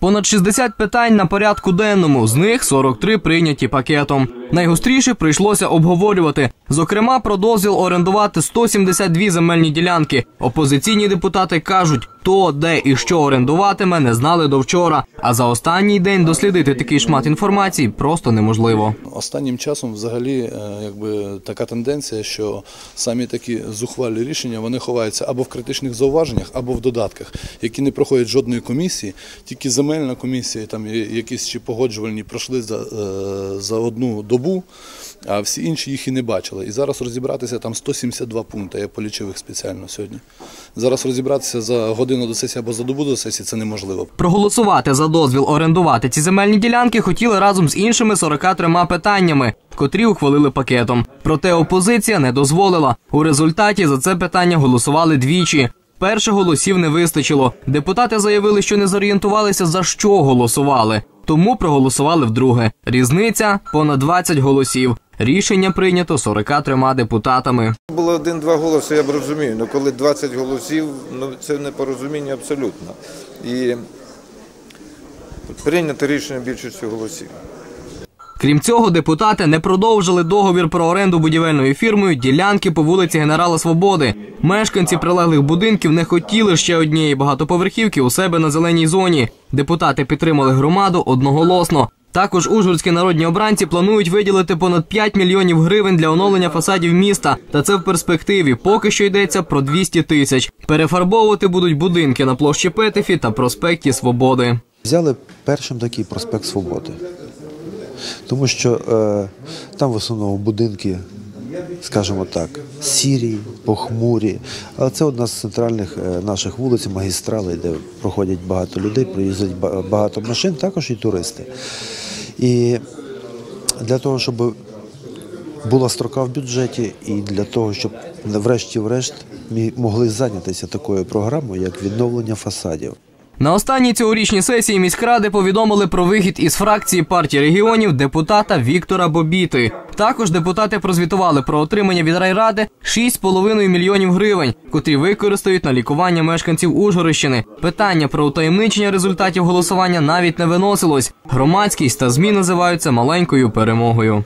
Понад 60 питань на порядку денному, з них 43 прийняті пакетом. Найгостріше прийшлося обговорювати. Зокрема, про дозвіл орендувати 172 земельні ділянки. Опозиційні депутати кажуть, хто, де і що орендуватиме, не знали до вчора. А за останній день дослідити такий шмат інформації просто неможливо. Останнім часом взагалі е, якби така тенденція, що самі такі зухвалі рішення вони ховаються або в критичних зауваженнях, або в додатках, які не проходять жодної комісії. Тільки земельна комісія, там якісь чи погоджувальні пройшли за, е, за одну добу, а всі інші їх і не бачили. І зараз розібратися там 172 пункти. Я полічив їх спеціально сьогодні. Зараз розібратися за годину до сесії або за добу до сесії це неможливо. Проголосувати за дозвіл орендувати ці земельні ділянки хотіли разом з іншими 43 питаннями, котрі ухвалили пакетом. Проте опозиція не дозволила. У результаті за це питання голосували двічі. Перше голосів не вистачило. Депутати заявили, що не зорієнтувалися за що голосували. Тому проголосували вдруге. Різниця понад 20 голосів. Рішення прийнято 43 депутатами. Було один-два голоси, я б розумію. Ну коли 20 голосів, ну це непорозуміння абсолютно. І прийнято рішення більшістю голосів. Крім цього, депутати не продовжили договір про оренду будівельною фірмою ділянки по вулиці Генерала Свободи. Мешканці прилеглих будинків не хотіли ще однієї багатоповерхівки у себе на зеленій зоні. Депутати підтримали громаду одноголосно. Також ужгородські народні обранці планують виділити понад 5 мільйонів гривень для оновлення фасадів міста. Та це в перспективі. Поки що йдеться про 200 тисяч. Перефарбовувати будуть будинки на площі Петефі та проспекті Свободи. Взяли першим такий проспект Свободи. Тому що е, там в основному будинки, скажімо так, сірі, похмурі. Але це одна з центральних е, наших вулиць, магістралей, де проходять багато людей, приїздять багато машин, також і туристи. І для того, щоб була строка в бюджеті, і для того, щоб врешті-врешт могли зайнятися такою програмою, як відновлення фасадів. На останній цьогорічній сесії міськради повідомили про вихід із фракції партії регіонів депутата Віктора Бобіти. Також депутати прозвітували про отримання від райради 6,5 мільйонів гривень, котрі використають на лікування мешканців Ужгородщини. Питання про утаємничення результатів голосування навіть не виносилось. Громадськість та змі називаються маленькою перемогою.